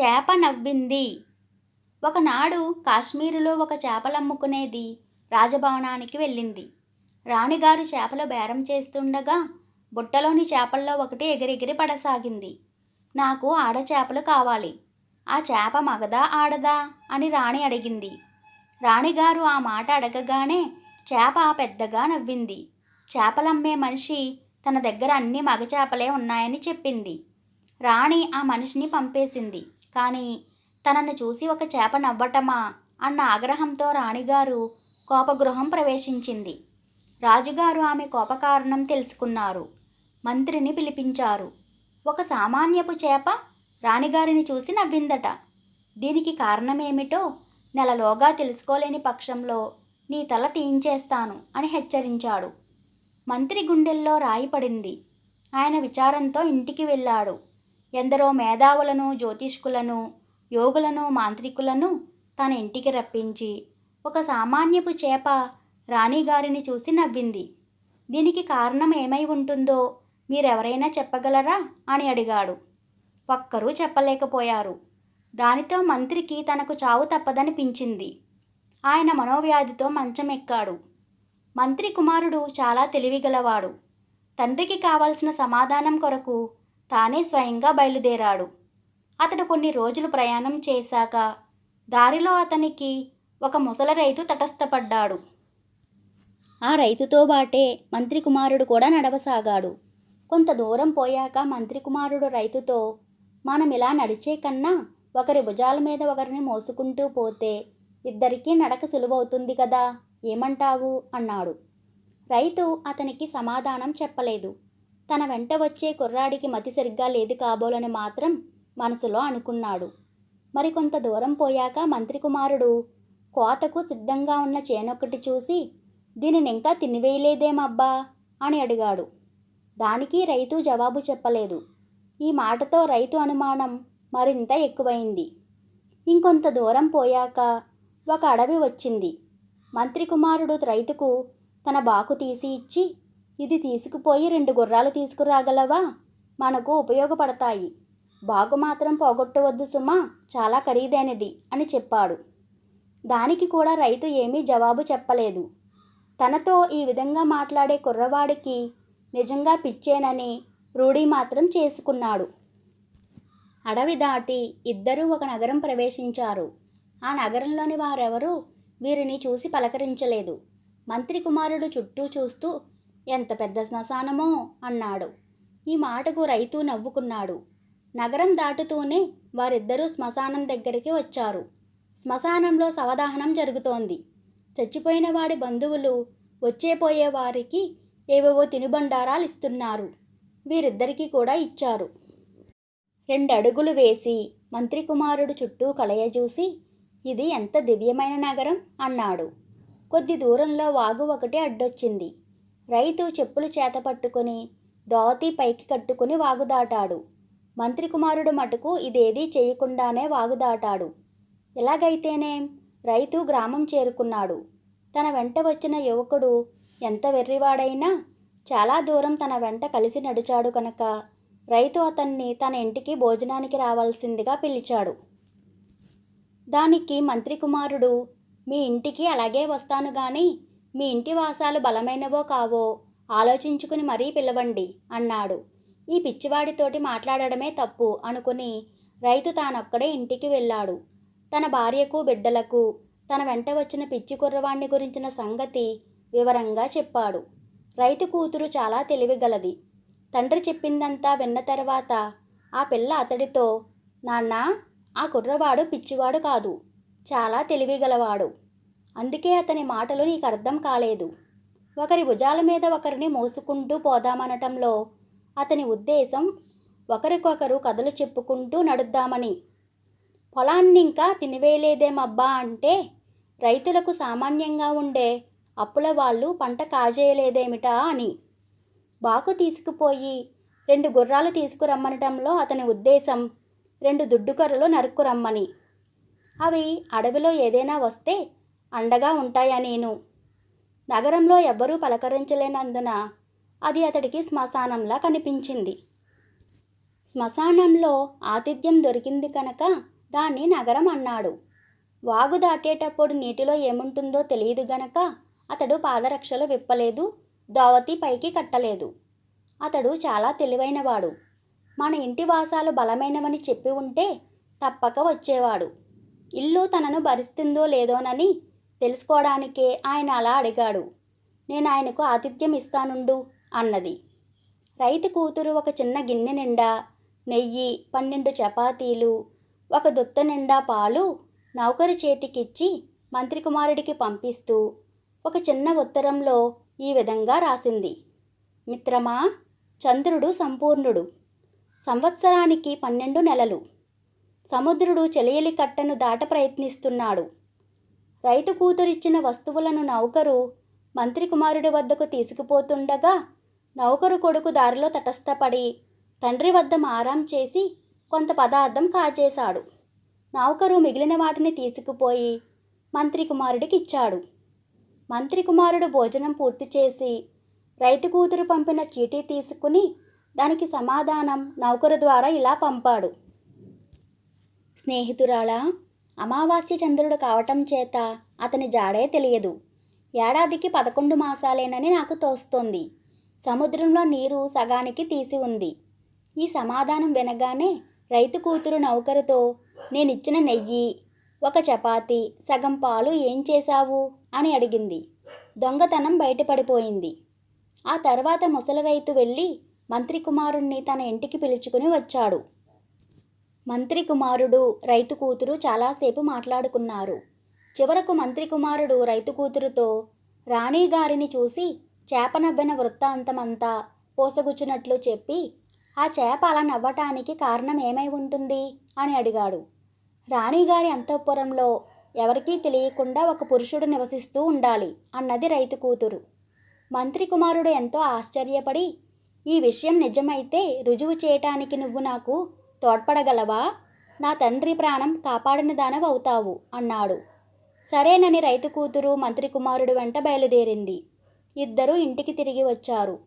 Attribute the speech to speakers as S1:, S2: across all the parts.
S1: చేప నవ్వింది. ఒకనాడు కాశ్మీరులో ఒక చేపలమ్ముకునేది రాజభవనానికి వెళ్ళింది. రాణిగారు చేపల బేరం చేస్తుండగా బుట్టలోని చేపల్లో ఒకటి ఎగిరెగిరి పడసాగింది. నాకు ఆడ చేపలు కావాలి. ఆ చేప మగదా ఆడదా అని రాణి అడిగింది. రాణిగారు ఆ మాట అడగగానే చేప పెద్దగా నవ్వింది. చేపలమ్మే మనిషి తన దగ్గర అన్ని మగ చేపలే ఉన్నాయని చెప్పింది. రాణి ఆ మనిషిని పంపేసింది. కానీ తనను చూసి ఒక చేప నవ్వటమా అన్న ఆగ్రహంతో రాణిగారు కోపగృహం ప్రవేశించింది. రాజుగారు ఆమె కోపకారణం తెలుసుకున్నారు. మంత్రిని పిలిపించారు. ఒక సామాన్యపు చేప రాణిగారిని చూసి నవ్విందట. దీనికి కారణమేమిటో నెలలోగా తెలుసుకోలేని పక్షంలో నీ తల తీయించేస్తాను అని హెచ్చరించాడు. మంత్రి గుండెల్లో రాయి పడింది. ఆయన విచారంతో ఇంటికి వెళ్ళాడు. ఎందరో మేధావులను జ్యోతిష్కులను యోగులను మాంత్రికులను తన ఇంటికి రప్పించి ఒక సామాన్యపు చేప రాణిగారిని చూసి నవ్వింది. దీనికి కారణం ఏమై ఉంటుందో మీరెవరైనా చెప్పగలరా? అని అడిగాడు. ఒక్కరూ చెప్పలేకపోయారు. దానితో మంత్రికి తనకు చావు తప్పదనిపించింది. ఆయన మనోవ్యాధితో మంచం ఎక్కాడు మంత్రి కుమారుడు చాలా తెలివిగలవాడు. తండ్రికి కావలసిన సమాధానం కొరకు తానే స్వయంగా బయలుదేరాడు. అతడు కొన్ని రోజులు ప్రయాణం చేశాక దారిలో అతనికి ఒక ముసలి రైతు తటస్థపడ్డాడు. ఆ రైతుతో బాటే మంత్రి కుమారుడు కూడా నడవసాగాడు. కొంత దూరం పోయాక మంత్రి కుమారుడు రైతుతో మనం ఇలా నడిచే కన్నా ఒకరి భుజాల మీద ఒకరిని మోసుకుంటూ పోతే ఇద్దరికీ నడక సులువవుతుంది కదా ఏమంటావు? అన్నాడు. రైతు అతనికి సమాధానం చెప్పలేదు. తన వెంట వచ్చే కుర్రాడికి మతి సరిగ్గా లేదు కాబోలని మాత్రం మనసులో అనుకున్నాడు. మరికొంత దూరం పోయాక మంత్రి కుమారుడు కోతకు సిద్ధంగా ఉన్న చేనొక్కటి చూసి దీనిని ఇంకా తినివేయలేదేమబ్బా? అని అడిగాడు. దానికి రైతు జవాబు చెప్పలేదు. ఈ మాటతో రైతు అనుమానం మరింత ఎక్కువైంది. ఇంకొంత దూరం పోయాక ఒక అడవి వచ్చింది. మంత్రి కుమారుడు రైతుకు తన బాకు తీసి ఇచ్చి ఇది తీసుకుపోయి రెండు గుర్రాలు తీసుకురాగలవా? మనకు ఉపయోగపడతాయి. బాగు మాత్రం పోగొట్టవద్దు సుమా చాలా ఖరీదైనది అని చెప్పాడు. దానికి కూడా రైతు ఏమీ జవాబు చెప్పలేదు. తనతో ఈ విధంగా మాట్లాడే కుర్రవాడికి నిజంగా పిచ్చేనని రూఢి మాత్రం చేసుకున్నాడు. అడవి దాటి ఇద్దరూ ఒక నగరం ప్రవేశించారు. ఆ నగరంలోని వారెవరూ వీరిని చూసి పలకరించలేదు. మంత్రి కుమారుడు చుట్టూ చూస్తూ ఎంత పెద్ద శ్మశానమో అన్నాడు. ఈ మాటకు రైతు నవ్వుకున్నాడు. నగరం దాటుతూనే వారిద్దరూ శ్మశానం దగ్గరికి వచ్చారు. శ్మశానంలో సవదాహనం జరుగుతోంది. చచ్చిపోయిన వాడి బంధువులు వచ్చేపోయే వారికి ఏవేవో తినుబండారాలు ఇస్తున్నారు. వీరిద్దరికీ కూడా ఇచ్చారు. రెండు అడుగులు వేసి మంత్రి కుమారుడు చుట్టూ కలయజూసి ఇది ఎంత దివ్యమైన నగరం అన్నాడు. కొద్ది దూరంలో వాగు ఒకటి అడ్డొచ్చింది. రైతు చెప్పులు చేత పట్టుకుని దోతి పైకి కట్టుకుని వాగుదాటాడు. మంత్రి కుమారుడు మటుకు ఇదేదీ చేయకుండానే వాగుదాటాడు. ఇలాగైతేనే ఎలాగైతేనేం రైతు గ్రామం చేరుకున్నాడు. తన వెంట వచ్చిన యువకుడు ఎంత వెర్రివాడైనా చాలా దూరం తన వెంట కలిసి నడిచాడు కనుక రైతు అతన్ని తన ఇంటికి భోజనానికి రావాల్సిందిగా పిలిచాడు. దానికి మంత్రి కుమారుడు మీ ఇంటికి అలాగే వస్తాను కానీ మీ ఇంటి వాసాలు బలమైనవో కావో ఆలోచించుకుని మరీ పిలవండి అన్నాడు. ఈ పిచ్చివాడితోటి మాట్లాడడమే తప్పు అనుకుని రైతు తానొక్కడే ఇంటికి వెళ్ళాడు. తన భార్యకు బిడ్డలకు తన వెంట వచ్చిన పిచ్చి కుర్రవాణ్ణి గురించిన సంగతి వివరంగా చెప్పాడు. రైతు కూతురు చాలా తెలివిగలది. తండ్రి చెప్పిందంతా విన్న తర్వాత ఆ పిల్ల అతడితో నాన్న ఆ కుర్రవాడు పిచ్చివాడు కాదు. చాలా తెలివిగలవాడు. అందుకే అతని మాటలు నీకు అర్థం కాలేదు. ఒకరి భుజాల మీద ఒకరిని మోసుకుంటూ పోదామనటంలో అతని ఉద్దేశం ఒకరికొకరు కథలు చెప్పుకుంటూ నడుద్దామని. పొలాన్ని ఇంకా తినివేయలేదేమబ్బా అంటే రైతులకు సామాన్యంగా ఉండే అప్పుల వాళ్ళు పంట కాజేయలేదేమిటా అని. బాకు తీసుకుపోయి రెండు గుర్రాలు తీసుకురమ్మనటంలో అతని ఉద్దేశం రెండు దుడ్డుకర్రలు నరుక్కురమ్మని. అవి అడవిలో ఏదైనా వస్తే అండగా ఉంటాయా నేను? నగరంలో ఎవ్వరూ పలకరించలేనందున అది అతడికి శ్మశానంలా కనిపించింది. శ్మశానంలో ఆతిథ్యం దొరికింది కనుక దాన్ని నగరం అన్నాడు. వాగు దాటేటప్పుడు నీటిలో ఏముంటుందో తెలియదు గనక అతడు పాదరక్షలు విప్పలేదు దోవతి పైకి కట్టలేదు. అతడు చాలా తెలివైనవాడు. మన ఇంటి వాసాలు బలమైనవని చెప్పి ఉంటే తప్పక వచ్చేవాడు. ఇల్లు తనను భరిస్తుందో లేదోనని తెలుసుకోవడానికే ఆయన అలా అడిగాడు. నేను ఆయనకు ఆతిథ్యం ఇస్తానుండు అన్నది. రైతు కూతురు ఒక చిన్న గిన్నె నిండా నెయ్యి పన్నెండు చపాతీలు ఒక దుత్త నిండా పాలు నౌకరు చేతికిచ్చి మంత్రి కుమారుడికి పంపిస్తూ ఒక చిన్న ఉత్తరంలో ఈ విధంగా రాసింది. మిత్రమా చంద్రుడు సంపూర్ణుడు. సంవత్సరానికి పన్నెండు నెలలు. సముద్రుడు చెలియలి కట్టను దాట ప్రయత్నిస్తున్నాడు. రైతు కూతురిచ్చిన వస్తువులను నౌకరు మంత్రి కుమారుడి వద్దకు తీసుకుపోతుండగా నౌకరు కొడుకు దారిలో తటస్థపడి తండ్రి వద్ద మారాం చేసి కొంత పదార్థం కాజేశాడు. నౌకరు మిగిలిన వాటిని తీసుకుపోయి మంత్రి కుమారుడికి ఇచ్చాడు మంత్రి కుమారుడు భోజనం పూర్తి చేసి రైతు కూతురు పంపిన చీటీ తీసుకుని దానికి సమాధానం నౌకరు ద్వారా ఇలా పంపాడు. స్నేహితురాలా అమావాస్య చంద్రుడు కావటం చేత అతని జాడే తెలియదు. ఏడాదికి పదకొండు మాసాలేనని నాకు తోస్తోంది. సముద్రంలో నీరు సగానికి తీసి ఉంది. ఈ సమాధానం వినగానే రైతు కూతురు నౌకరుతో నేనిచ్చిన నెయ్యి ఒక చపాతి సగం పాలు ఏం చేశావు? అని అడిగింది. దొంగతనం బయటపడిపోయింది. ఆ తర్వాత ముసలి రైతు వెళ్ళి మంత్రి కుమారుణ్ణి తన ఇంటికి పిలుచుకుని వచ్చాడు. మంత్రి కుమారుడు రైతు కూతురు చాలాసేపు మాట్లాడుకున్నారు. చివరకు మంత్రి కుమారుడు రైతు కూతురుతో రాణిగారిని చూసి చేప నవ్విన వృత్తాంతమంతా పోసగుచ్చినట్లు చెప్పి ఆ చేప అలా నవ్వటానికి కారణం ఏమై ఉంటుంది? అని అడిగాడు. రాణిగారి అంతఃపురంలో ఎవరికీ తెలియకుండా ఒక పురుషుడు నివసిస్తూ ఉండాలి అన్నది రైతు కూతురు. మంత్రి కుమారుడు ఎంతో ఆశ్చర్యపడి ఈ విషయం నిజమైతే రుజువు చేయటానికి నువ్వు నాకు తోడ్పడగలవా? నా తండ్రి ప్రాణం కాపాడిన దానవవుతావు అన్నాడు. సరేనని రైతు కూతురు మంత్రి కుమారుడు వెంట బయలుదేరింది. ఇద్దరూ ఇంటికి తిరిగి వచ్చారు.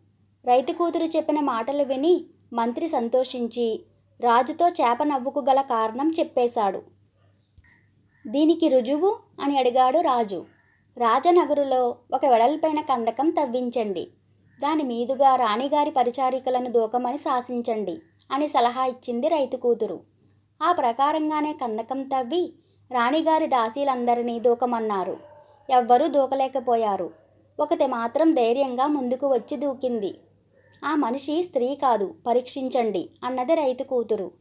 S1: రైతు కూతురు చెప్పిన మాటలు విని మంత్రి సంతోషించి రాజుతో చేప నవ్వుకు గల కారణం చెప్పేశాడు. దీనికి రుజువు? అని అడిగాడు రాజు. రాజనగరులో ఒక వెడల్పైన కందకం తవ్వించండి. దాని మీదుగా రాణిగారి పరిచారికలను దూకమని శాసించండి. అని సలహా ఇచ్చింది రైతు కూతురు. ఆ ప్రకారంగానే కందకం తవ్వి రాణిగారి దాసీలందరినీ దూకమన్నారు. ఎవ్వరూ దూకలేకపోయారు. ఒకటి మాత్రం ధైర్యంగా ముందుకు వచ్చి దూకింది. ఆ మనిషి స్త్రీ కాదు పరీక్షించండి అన్నది రైతు కూతురు.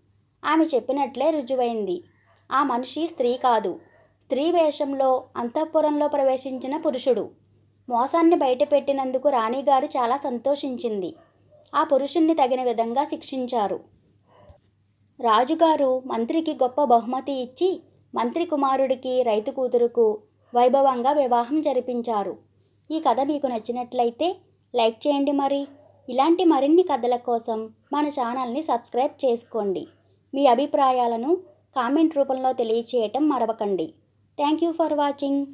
S1: ఆమె చెప్పినట్లే రుజువైంది. ఆ మనిషి స్త్రీ కాదు స్త్రీ వేషంలో అంతఃపురంలో ప్రవేశించిన పురుషుడు. మోసాన్ని బయటపెట్టినందుకు రాణిగారు చాలా సంతోషించింది. ఆ పురుషుణ్ణి తగిన విధంగా శిక్షించారు. రాజుగారు మంత్రికి గొప్ప బహుమతి ఇచ్చి మంత్రి కుమారుడికి రైతు కూతురుకు వైభవంగా వివాహం జరిపించారు. ఈ కథ మీకు నచ్చినట్లయితే లైక్ చేయండి మరి. ఇలాంటి మరిన్ని కథల కోసం మన ఛానల్ని సబ్స్క్రైబ్ చేసుకోండి. మీ అభిప్రాయాలను కామెంట్ రూపంలో తెలియచేయటం మరవకండి. Thank you for watching.